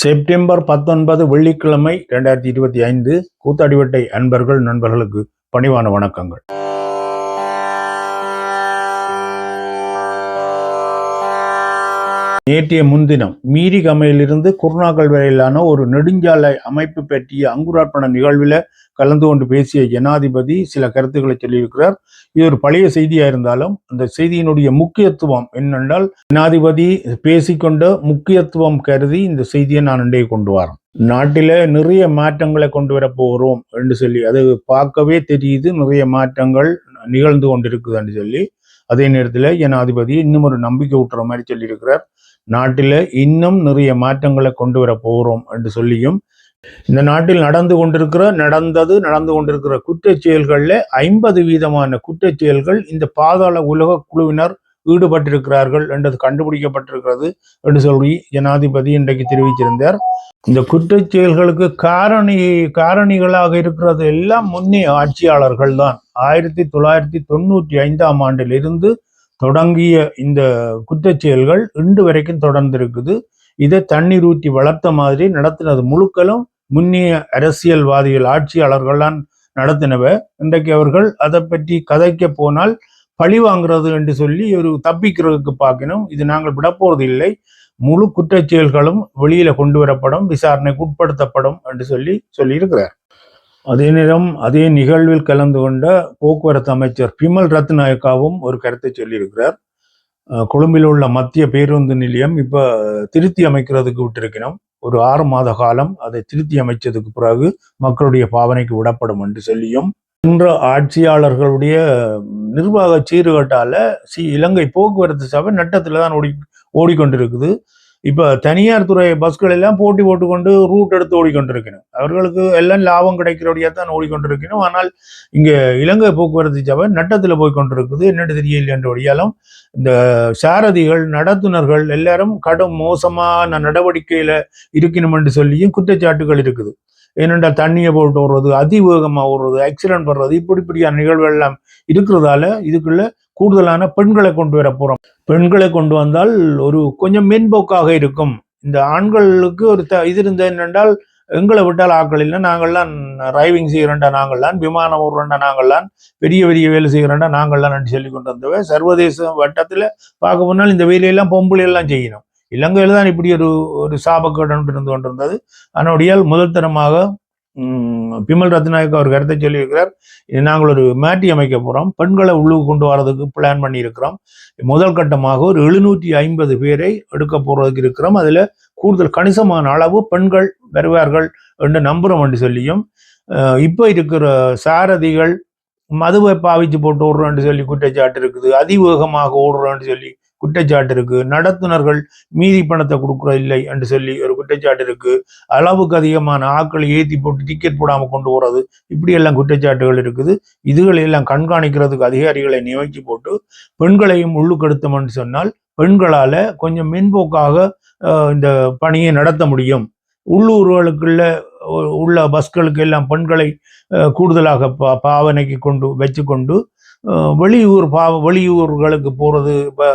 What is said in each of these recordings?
September பத்தொன்பது வெள்ளிக்கிழமை இரண்டாயிரத்தி இருபத்தி ஐந்து கூத்தாடிவட்டை அன்பர்கள் நண்பர்களுக்கு பணிவான வணக்கங்கள். நேற்றைய முன்தினம் மீரிகமையிலிருந்து குருநாகல் வரையிலான ஒரு நெடுஞ்சாலை அமைப்பு பற்றிய அங்குரார்ப்பண நிகழ்வில் கலந்து கொண்டு பேசிய ஜனாதிபதி சில கருத்துக்களை சொல்லியிருக்கிறார். இது ஒரு பழைய செய்தியாக இருந்தாலும் அந்த செய்தியினுடைய முக்கியத்துவம் என்னென்றால் ஜனாதிபதி பேசிக்கொண்ட முக்கியத்துவம் கருதி இந்த செய்தியை நான் இன்றைய கொண்டு வரேன். நாட்டில நிறைய மாற்றங்களை கொண்டு வர போகிறோம் என்று சொல்லி அது பார்க்கவே தெரியுது. நிறைய மாற்றங்கள் நிகழ்ந்து கொண்டிருக்குதுன்னு சொல்லி அதே நேரத்தில் ஜனாதிபதி இன்னும் ஒரு நம்பிக்கை ஊட்டுற மாதிரி சொல்லியிருக்கிறார். நாட்டில் இன்னும் நிறைய மாற்றங்களை கொண்டு வர போகிறோம் என்று சொல்லியும் இந்த நாட்டில் நடந்து கொண்டிருக்கிற நடந்தது நடந்து கொண்டிருக்கிற குற்றச் செயல்களில் ஐம்பது வீதமான குற்றச் செயல்கள் இந்த பாதாள உலக குழுவினர் ஈடுபட்டிருக்கிறார்கள் என்றது கண்டுபிடிக்கப்பட்டிருக்கிறது என்று சொல்லி ஜனாதிபதி இன்றைக்கு தெரிவித்திருந்தார். இந்த குற்றச் செயல்களுக்கு காரணி காரணிகளாக இருக்கிறது எல்லாம் முன்னே ஆட்சியாளர்கள் தான். ஆயிரத்தி தொள்ளாயிரத்தி தொண்ணூற்றி ஐந்தாம் ஆண்டிலிருந்து தொடங்கிய இந்த குற்றச்செயல்கள் இன்று வரைக்கும் தொடர்ந்திருக்குது. இதை தண்ணீர் ஊற்றி வளர்த்த மாதிரி நடத்தினது முழுக்களும் முன்னிய அரசியல்வாதிகள் ஆட்சியாளர்கள்லாம் நடத்தினவ. இன்றைக்கு அவர்கள் அதை பற்றி கதைக்க போனால் பழி வாங்குறது என்று சொல்லி ஒரு தப்பிக்கிறதுக்கு பார்க்கணும் இது நாங்கள் விடப்போறது இல்லை. முழு குற்றச்செயல்களும் வெளியில கொண்டு வரப்படும் விசாரணைக்கு உட்படுத்தப்படும் என்று சொல்லி சொல்லியிருக்கிறார். அதே நேரம் அதே நிகழ்வில் கலந்து கொண்ட போக்குவரத்து அமைச்சர் பிமல் ரத்நாயக்காவும் ஒரு கருத்தை சொல்லியிருக்கிறார். கொழும்பில் உள்ள மத்திய பேருந்து நிலையம் இப்போ திருத்தி அமைக்கிறதுக்கு விட்டிருக்கிறோம் ஒரு ஆறு மாத காலம் அதை திருத்தி அமைச்சதுக்கு பிறகு மக்களுடைய பாவனைக்கு விடப்படும் என்று சொல்லியும் இன்ற ஆட்சியாளர்களுடைய நிர்வாக சீர்கேட்டால சி இலங்கை போக்குவரத்து சபை நட்டத்தில் தான் ஓடி ஓடிக்கொண்டிருக்குது. இப்ப தனியார் துறை பஸ்கள் எல்லாம் போட்டி போட்டுக்கொண்டு ரூட் எடுத்து ஓடிக்கொண்டிருக்கணும். அவர்களுக்கு எல்லாம் லாபம் கிடைக்கிறபடியாக தான் ஓடிக்கொண்டிருக்கணும். ஆனால் இங்க இலங்கை போக்குவரத்து சபை நட்டத்துல போய் கொண்டிருக்குது. என்னென்னு தெரியல என்றபடியாலும் இந்த சாரதிகள் நடத்துனர்கள் எல்லாரும் கடும் மோசமான நடவடிக்கையில இருக்கணும் என்று சொல்லியும் குற்றச்சாட்டுகள் இருக்குது. ஏனென்றால் தண்ணியை போட்டு ஓடுறது அதிவேகமா ஓடுறது ஆக்சிடென்ட் பண்றது இப்படி இப்படியான நிகழ்வுகள் எல்லாம் இருக்கிறதால இதுக்குள்ள கூடுதலான பெண்களை கொண்டு வர போகிறோம் பெண்களை கொண்டு வந்தால் ஒரு கொஞ்சம் மேம்போக்காக இருக்கும். இந்த ஆண்களுக்கு ஒரு த இது இருந்தது என்னென்றால் எங்களை விட்டால் ஆட்கள் இல்லை நாங்கள்லாம் டிரைவிங் செய்கிறேன்டா நாங்கள்லாம் விமானம் ஓடுறேன்டா நாங்கள்லாம் பெரிய பெரிய வேலை செய்கிறேன்டா நாங்கள்லாம் சொல்லி கொண்டு வந்தவ சர்வதேச வட்டத்தில் பார்க்க போனால் இந்த வேலையெல்லாம் பொம்பளை எல்லாம் செய்யணும். இலங்கையில் தான் இப்படி ஒரு ஒரு சாபக்கடன் இருந்து கொண்டிருந்தது. அதனுடையால் முதல் தரமாக பிமல் ரத்நாயக் அவர் கருத்தை சொல்லியிருக்கிறார். நாங்கள் ஒரு மாற்றி அமைக்க போகிறோம் பெண்களை உள்ளுக்கு கொண்டு வரதுக்கு பிளான் பண்ணியிருக்கிறோம். முதல் கட்டமாக ஒரு எழுநூற்றி ஐம்பது பேரை எடுக்க போகிறதுக்கு இருக்கிறோம். அதில் கூடுதல் கணிசமான அளவு பெண்கள் வருவார்கள் என்று நம்புகிறோம் என்று சொல்லியும் இப்போ இருக்கிற சாரதிகள் மதுவை பாவிச்சு போட்டு ஓடுறோம்னு சொல்லி குற்றச்சாட்டு இருக்குது. அதிவேகமாக ஓடுறோம்னு சொல்லி குற்றச்சாட்டு இருக்கு. நடத்துனர்கள் மீதி பணத்தை கொடுக்குற இல்லை என்று சொல்லி ஒரு குற்றச்சாட்டு இருக்கு. அளவுக்கு அதிகமான ஆக்களை ஏத்தி போட்டு டிக்கெட் போடாம கொண்டு போறது. இப்படி எல்லாம் குற்றச்சாட்டுகள் இருக்குது. இதுகளை எல்லாம் கண்காணிக்கிறதுக்கு அதிகாரிகளை நியமிச்சு போட்டு பெண்களையும் உள்ளுக்கெடுத்தோம்னு சொன்னால் பெண்களால கொஞ்சம் மென்போக்காக இந்த பணியை நடத்த முடியும். உள்ளூர்களுக்குள்ள உள்ள பஸ்களுக்கு எல்லாம் பெண்களை கூடுதலாக பா பாவனைக்கு கொண்டு வச்சுக்கொண்டு கொண்டு வெளியூர் பாவ வெளியூர்களுக்கு போறது இப்போ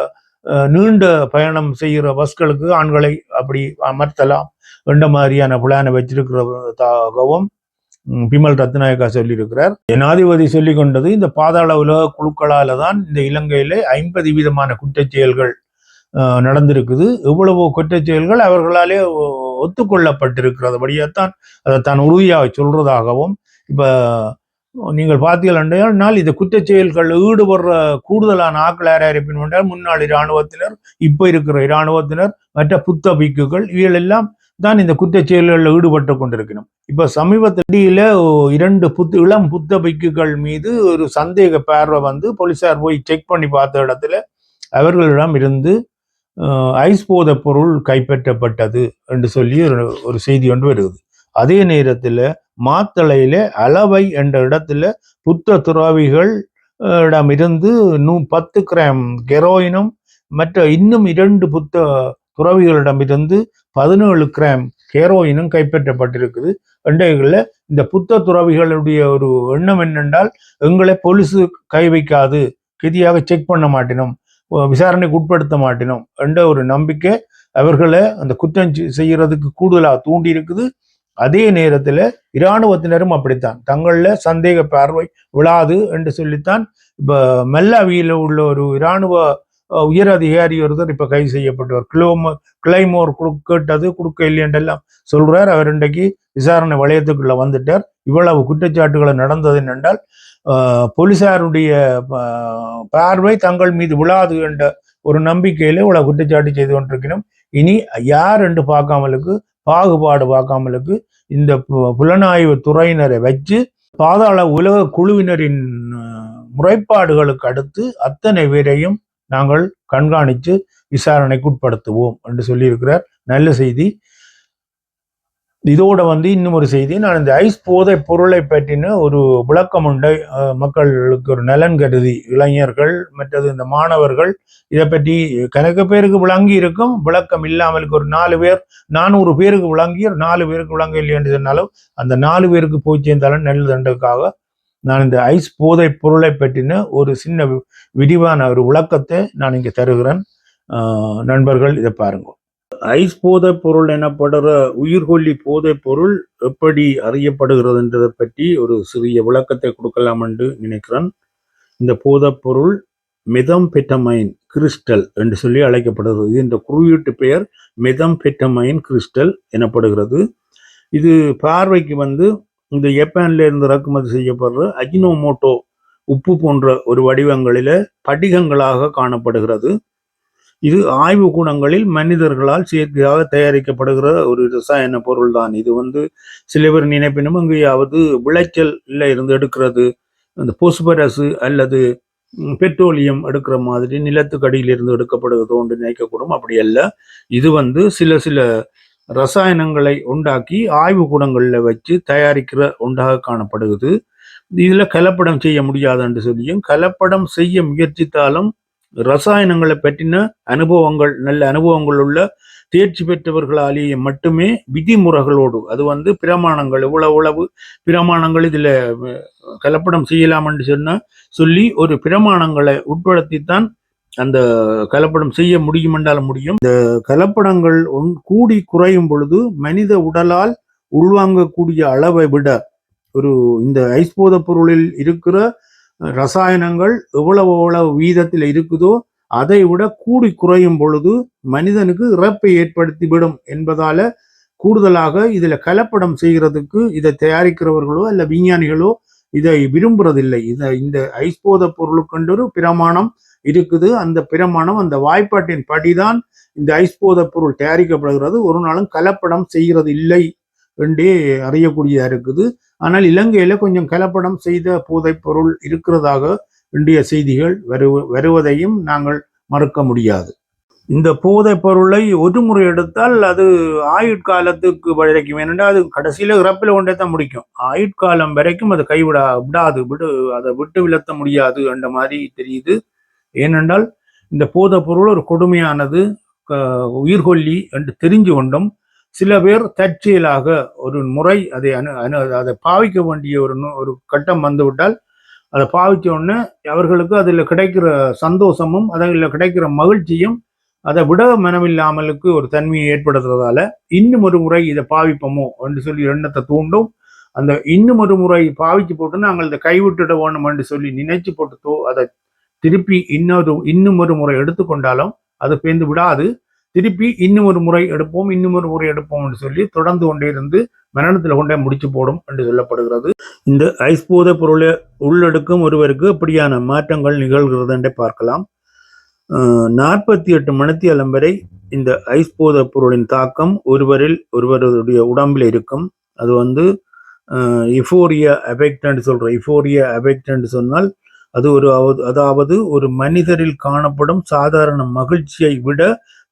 நீண்ட பயணம் செய்கிற பஸ்களுக்கு ஆண்களை அப்படி அமர்த்தலாம். என்ற மாதிரியான பிளானை வச்சிருக்கிறதாகவும் பிமல் ரத்நாயக்கா சொல்லியிருக்கிறார். ஜனாதிபதி சொல்லி கொண்டது இந்த பாதாள உலக குழுக்களால தான் இந்த இலங்கையில் ஐம்பது விதமான குற்றச் செயல்கள் நடந்திருக்குது. எவ்வளவோ குற்றச் செயல்கள் அவர்களாலே ஒ- ஒத்துக்கொள்ளப்பட்டிருக்கிறபடியாத்தான் அதை தான் உறுதியாக சொல்றதாகவும் இப்போ நீங்கள் பார்த்தீர்கள் இந்த குற்றச் செயல்கள் ஈடுபடுற கூடுதலான ஆக்கள் யார் யார் இருப்பின் என்றால் முன்னாள் இராணுவத்தினர் இப்போ இருக்கிற இராணுவத்தினர் மற்ற புத்த பிக்குகள் இவைகள் எல்லாம் தான் இந்த குற்றச் செயல்களில் ஈடுபட்டு கொண்டிருக்கணும். இப்போ சமீபத்தில இரண்டு புத்து இளம் புத்த பிக்குகள் மீது ஒரு சந்தேக பார்வை வந்து போலீஸார் போய் செக் பண்ணி பார்த்த இடத்துல அவர்களிடம் இருந்து ஐஸ் போத பொருள் கைப்பற்றப்பட்டது என்று சொல்லி ஒரு ஒரு செய்தி ஒன்று வருகிறது. அதே நேரத்தில் மாத்தளையில அளவை என்ற இடத்துல புத்த துறவிகள் இடமிருந்து நூ பத்து கிராம் கெரோயினும் மற்ற இன்னும் இரண்டு புத்த துறவிகளிடமிருந்து பதினேழு கிராம் ஹெரோயினும் கைப்பற்றப்பட்டிருக்குது. இன்றைகளில் இந்த புத்த துறவிகளுடைய ஒரு எண்ணம் என்னென்றால் எங்களை போலீஸு கை வைக்காது கிதியாக செக் பண்ண மாட்டினோம் விசாரணைக்கு உட்படுத்த மாட்டினோம் என்ற ஒரு நம்பிக்கை அவர்களை அந்த குற்றம் செய்கிறதுக்கு கூடுதலாக தூண்டி இருக்குது அதே நேரத்தில் இராணுவத்தினரும் அப்படித்தான். தங்களில் சந்தேக பார்வை விழாது என்று சொல்லித்தான். இப்போ மெல்லாவியில் உள்ள ஒரு இராணுவ உயர் அதிகாரி ஒருத்தர் இப்ப கைது செய்யப்பட்டவர். கிளோமோ கிளைமோர் கேட்டது கொடுக்க இல்லையென்றெல்லாம் சொல்றார். அவர் இன்றைக்கு விசாரணை வளையத்துக்குள்ள வந்துட்டார். இவ்வளவு குற்றச்சாட்டுகளை நடந்தது என்றால் போலீசாருடைய பார்வை தங்கள் மீது விழாது என்ற ஒரு நம்பிக்கையில இவ்வளவு குற்றச்சாட்டு செய்து கொண்டிருக்கணும். இனி யார் என்று பார்க்காமலுக்கு பாகுபாடு பார்க்காமலுக்கு இந்த பு- புலனாய்வு துறையினரை வச்சு பாதாள உலக குழுவினரின் முறைப்பாடுகளுக்கு அடுத்து அத்தனை பேரையும் நாங்கள் கண்காணித்து விசாரணைக்கு உட்படுத்துவோம் என்று சொல்லியிருக்கிறார். நல்ல செய்தி. இதோட வந்து இன்னும் ஒரு செய்தி நான் இந்த ஐஸ் போதை பொருளை பற்றின ஒரு விளக்கம் உண்டு. மக்களுக்கு ஒரு நலன் கருதி இளைஞர்கள் மற்றது இந்த மாணவர்கள் இதை பற்றி கணக்கு பேருக்கு விளங்கி இருக்கும். விளக்கம் இல்லாமலுக்கு ஒரு நாலு பேர் நானூறு பேருக்கு விளங்கி ஒரு நாலு பேருக்கு விளங்க இல்லைன்னு சொன்னாலும் அந்த நாலு பேருக்கு போய் சேர்ந்தாலும் தண்டுக்காக நான் இந்த ஐஸ் போதை பொருளை பற்றின ஒரு சின்ன வி- விரிவான ஒரு விளக்கத்தை நான் இங்கே தருகிறேன். நண்பர்கள் இதை பாருங்க. ஐஸ் போதைப் பொருள் எனப்படுற உயிர்கொல்லி போதைப் பொருள் எப்படி அறியப்படுகிறது என்றதை பற்றி ஒரு சிறிய விளக்கத்தை கொடுக்கலாம் என்று நினைக்கிறேன். இந்த போதைப் பொருள் மெதம்பெட்டமைன் கிறிஸ்டல் என்று சொல்லி அழைக்கப்படுகிறது. இந்த குறியீட்டு பெயர் மெதம்பெட்டமைன் கிறிஸ்டல் எனப்படுகிறது. இது பார்வைக்கு வந்து இந்த ஜப்பான்ல இருந்து இறக்குமதி செய்யப்படுற அஜினோமோட்டோ உப்பு போன்ற ஒரு வடிவங்களில படிகங்களாக காணப்படுகிறது. இது ஆய்வு கூடங்களில் மனிதர்களால் செயற்கையாக தயாரிக்கப்படுகிற ஒரு ரசாயன பொருள் தான் இது வந்து சில பேர் நினைப்பினும் அங்கேயாவது விளைச்சல் இல்லை இருந்து எடுக்கிறது. அந்த பொசுபரசு அல்லது பெட்ரோலியம் எடுக்கிற மாதிரி நிலத்துக்கடியில் இருந்து எடுக்கப்படுகிறதோ என்று நினைக்கக்கூடும். அப்படி அல்ல. இது வந்து சில சில ரசாயனங்களை உண்டாக்கி ஆய்வு கூடங்கள்ல வச்சு தயாரிக்கிற ஒன்றாக காணப்படுகிறது. இதுல கலப்படம் செய்ய முடியாது என்று சொல்லியும் கலப்படம் செய்ய முயற்சித்தாலும் ரசாயனங்களை பற்றின அனுபவங்கள் நல்ல அனுபவங்கள் உள்ள தேர்ச்சி பெற்றவர்களாலேயே மட்டுமே விதிமுறைகளோடு அது வந்து பிரமாணங்கள் இவ்வளவு உளவு பிரமாணங்கள் இதுல கலப்படம் செய்யலாம் என்று சொன்ன சொல்லி ஒரு பிரமாணங்களை உட்படுத்தித்தான் அந்த கலப்படம் செய்ய முடியும் என்றால் முடியும். இந்த கலப்படங்கள் ஒன்- கூடி குறையும் பொழுது மனித உடலால் உள்வாங்கக்கூடிய அளவை விட ஒரு இந்த ஐஸ் பொருளில் இருக்கிற ரசாயனங்கள் எவ்வளவு எவ்வளவு வீதத்தில் இருக்குதோ அதை விட கூடி குறையும் பொழுது மனிதனுக்கு இறப்பை ஏற்படுத்திவிடும் என்பதால கூடுதலாக இதுல கலப்படம் செய்கிறதுக்கு இதை தயாரிக்கிறவர்களோ அல்ல விஞ்ஞானிகளோ இதை விரும்புறதில்லை. இதை இந்த ஐஸ்போத பொருளுக்கென்றொரு பொருளுக்கென்று பிரமாணம் இருக்குது. அந்த பிரமாணம் அந்த வாய்ப்பாட்டின் படிதான் இந்த ஐஸ்போத பொருள் தயாரிக்கப்படுகிறது. ஒரு நாளும் கலப்படம் செய்கிறது இல்லை என்றே அறியக்கூடியதாக இருக்குது. ஆனால் இலங்கையில் கொஞ்சம் கலப்படம் செய்த போதைப்பொருள் இருக்கிறதாக இன்றைய செய்திகள் வரு வருவதையும் நாங்கள் மறுக்க முடியாது. இந்த போதைப் பொருளை ஒரு முறை எடுத்தால் அது ஆயுட்காலத்துக்கு வரைக்கும் ஏனென்றால் அது கடைசியில் இறப்பில் கொண்டே தான் முடிக்கும். ஆயுட்காலம் வரைக்கும் அதை கைவிடா விடாது விடு அதை விட்டு விலத்த முடியாது என்ற மாதிரி தெரியுது. ஏனென்றால் இந்த போதைப் பொருள் ஒரு கொடுமையானது க- உயிர்கொல்லி என்று தெரிஞ்சு கொண்டும் சில பேர் தற்செயலாக ஒரு முறை அதை அனு அனு அதை பாவிக்க வேண்டிய ஒரு ஒரு கட்டம் வந்துவிட்டால் அதை பாவிச்ச உடனே அவர்களுக்கு அதில் கிடைக்கிற சந்தோஷமும் அதில் கிடைக்கிற மகிழ்ச்சியும் அதை விட மனமில்லாமலுக்கு ஒரு தன்மையை ஏற்படுத்துறதால இன்னும் ஒரு முறை இதை பாவிப்போமோ என்று சொல்லி எண்ணத்தை தூண்டும். அந்த இன்னும் ஒரு முறை பாவிச்சு போட்டு நாங்கள் இதை கைவிட்டுட வேணும் என்று சொல்லி நினைச்சு போட்டு அதை திருப்பி இன்னொரு இன்னும் ஒரு முறை எடுத்துக்கொண்டாலும் அது பேர்ந்து விடாது. திருப்பி இன்னும் ஒரு முறை எடுப்போம் இன்னும் ஒரு முறை எடுப்போம் சொல்லி தொடர்ந்து கொண்டே இருந்து மரணத்தில் கொண்டே முடிச்சு போடும் என்று சொல்லப்படுகிறது. இந்த ஐஸ் போதை பொருளை உள்ளெடுக்கும் ஒருவருக்கு இப்படியான மாற்றங்கள் நிகழ்கிறது என்றே பார்க்கலாம். நாற்பத்தி எட்டு மணித்தியாலம் வரை இந்த ஐஸ் பொருளின் தாக்கம் ஒருவரில் ஒருவருடைய உடம்பில் இருக்கும். அது வந்து இஃபோரியா அபெக்டன்ட் சொல்ற இஃபோரியா அபெக்டன்ட் சொன்னால் அது ஒரு அதாவது ஒரு மனிதரில் காணப்படும் சாதாரண மகிழ்ச்சியை விட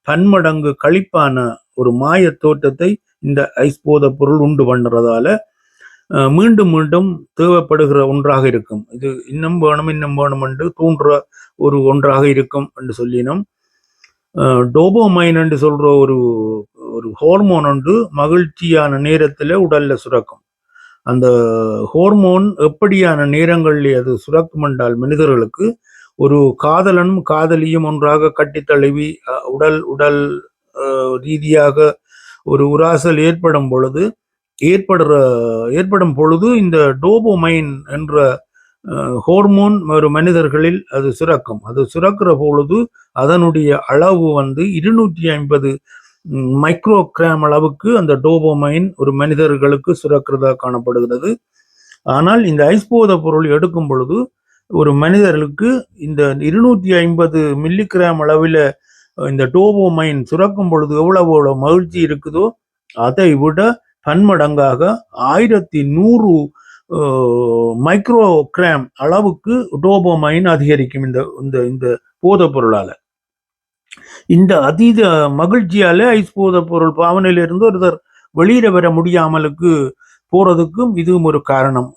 பன்மடங்கு கழிப்பான ஒரு மாய தோற்றத்தை இந்த ஐஸ் போதைப் பொருள் உண்டு பண்ணுறதால மீண்டும் மீண்டும் தேவைப்படுகிற ஒன்றாக இருக்கும். இது இன்னும் வேணும் இன்னும் வேணும் என்று தூண்டுற ஒரு ஒன்றாக இருக்கும் என்று சொல்லினோம். டோபோமைன் என்று சொல்ற ஒரு ஒரு ஹோர்மோன் ஒன்று மகிழ்ச்சியான நேரத்தில் உடல்ல சுரக்கும். அந்த ஹோர்மோன் எப்படியான நேரங்களில் அது சுரக்கும் என்றால் மனிதர்களுக்கு ஒரு காதலனும் காதலியும் ஒன்றாக கட்டித் தழுவி உடல் உடல் ரீதியாக ஒரு உராசல் ஏற்படும் பொழுது ஏற்படுற ஏற்படும் பொழுது இந்த டோபோமைன் என்ற ஹோர்மோன் ஒரு மனிதர்களில் அது சுரக்கும். அது சுரக்கிற பொழுது அதனுடைய அளவு வந்து இருநூற்றி ஐம்பது மைக்ரோகிராம் அளவுக்கு அந்த டோபோமைன் ஒரு மனிதர்களுக்கு சுரக்கிறதா காணப்படுகிறது. ஆனால் இந்த ஐஸ்போத பொருள் எடுக்கும் பொழுது ஒரு மனிதர்களுக்கு இந்த இருநூற்றி ஐம்பது மில்லிகிராம் அளவில் இந்த டோபோமைன் சுரக்கும் பொழுது எவ்வளவு எவ்வளோ மகிழ்ச்சி இருக்குதோ அதை விட பன்மடங்காக ஆயிரத்தி நூறு மைக்ரோ கிராம் அளவுக்கு டோபோமைன் அதிகரிக்கும் இந்த இந்த இந்த போதைப் பொருளால. இந்த அதீத மகிழ்ச்சியால ஐஸ் போதைப் பொருள் பாவனையிலிருந்து ஒருத்தர் வெளியில வர முடியாமலுக்கு போறதுக்கும் இதுவும் ஒரு காரணம்.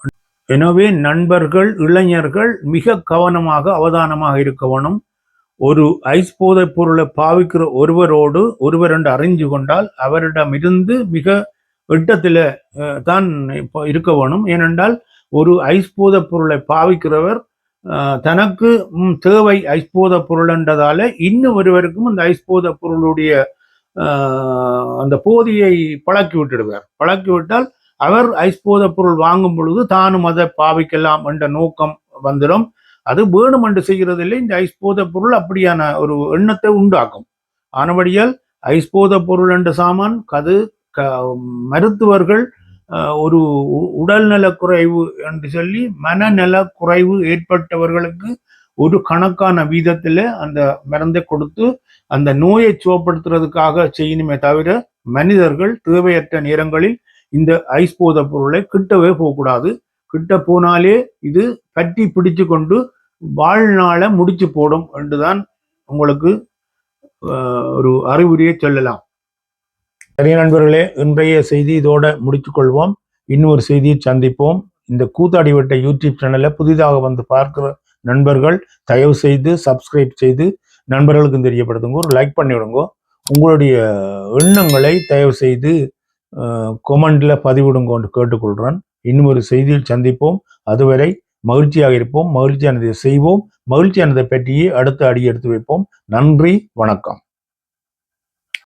எனவே நண்பர்கள் இளைஞர்கள் மிக கவனமாக அவதானமாக இருக்க வேணும். ஒரு ஐஸ் போதைப் பொருளை பாவிக்கிற ஒருவரோடு ஒருவர் என்று அறிஞ்சு கொண்டால் அவரிடமிருந்து மிக வெட்டத்தில் தான் இப்போ இருக்க வேணும். ஏனென்றால் ஒரு ஐஸ் போதைப் பொருளை பாவிக்கிறவர் தனக்கு தேவை ஐஸ் போதைப் பொருள் என்றதால இன்னும் ஒருவருக்கும் அந்த ஐஸ் போதைப் பொருளுடைய அந்த போதியை பழக்கி விட்டுடுவார். பழக்கி விட்டால் அவர் ஐஸ்போத பொருள் வாங்கும் பொழுது தானும் அதை பாவிக்கலாம் என்ற நோக்கம் வந்துடும். அது வேணும் என்று செய்கிறதில்லை. இந்த ஐஸ்போத பொருள் அப்படியான ஒரு எண்ணத்தை உண்டாக்கும். ஆனபடியால் ஐஸ்போத பொருள் என்ற சாமான் கது க மருத்துவர்கள் ஒரு உ- உடல்நல குறைவு என்று சொல்லி மனநல குறைவு ஏற்பட்டவர்களுக்கு ஒரு கணக்கான வீதத்தில் அந்த மருந்தை கொடுத்து அந்த நோயை சுவப்படுத்துறதுக்காக செய்யணுமே தவிர மனிதர்கள் தேவையற்ற நேரங்களில் இந்த ஐஸ் போத பொருளை கிட்டவே போகக்கூடாது. கிட்ட போனாலே இது பற்றி பிடிச்சு கொண்டு வாழ்நாளை முடிச்சு போடும் என்றுதான் உங்களுக்கு ஒரு அறிவுரையை சொல்லலாம். சரி நண்பர்களே இன்றைய செய்தி இதோட முடித்துக்கொள்வோம் இன்னொரு செய்தியை சந்திப்போம். இந்த கூத்தாடி விட்ட யூடியூப் சேனலை புதிதாக வந்து பார்க்கிற நண்பர்கள் தயவு செய்து சப்ஸ்கிரைப் செய்து நண்பர்களுக்கும் தெரியப்படுத்துங்க. ஒரு லைக் பண்ணி விடுங்க உங்களுடைய எண்ணங்களை தயவு செய்து கொமெண்ட்ல பதிவிடுங்கன்னு கேட்டுக்கொள்கிறேன் இன்னும் ஒரு செய்தியில் சந்திப்போம். அதுவரை மகிழ்ச்சியாக இருப்போம். மகிழ்ச்சியானதை செய்வோம். மகிழ்ச்சியானதை பற்றியே அடுத்த அடி எடுத்து வைப்போம். நன்றி. வணக்கம்.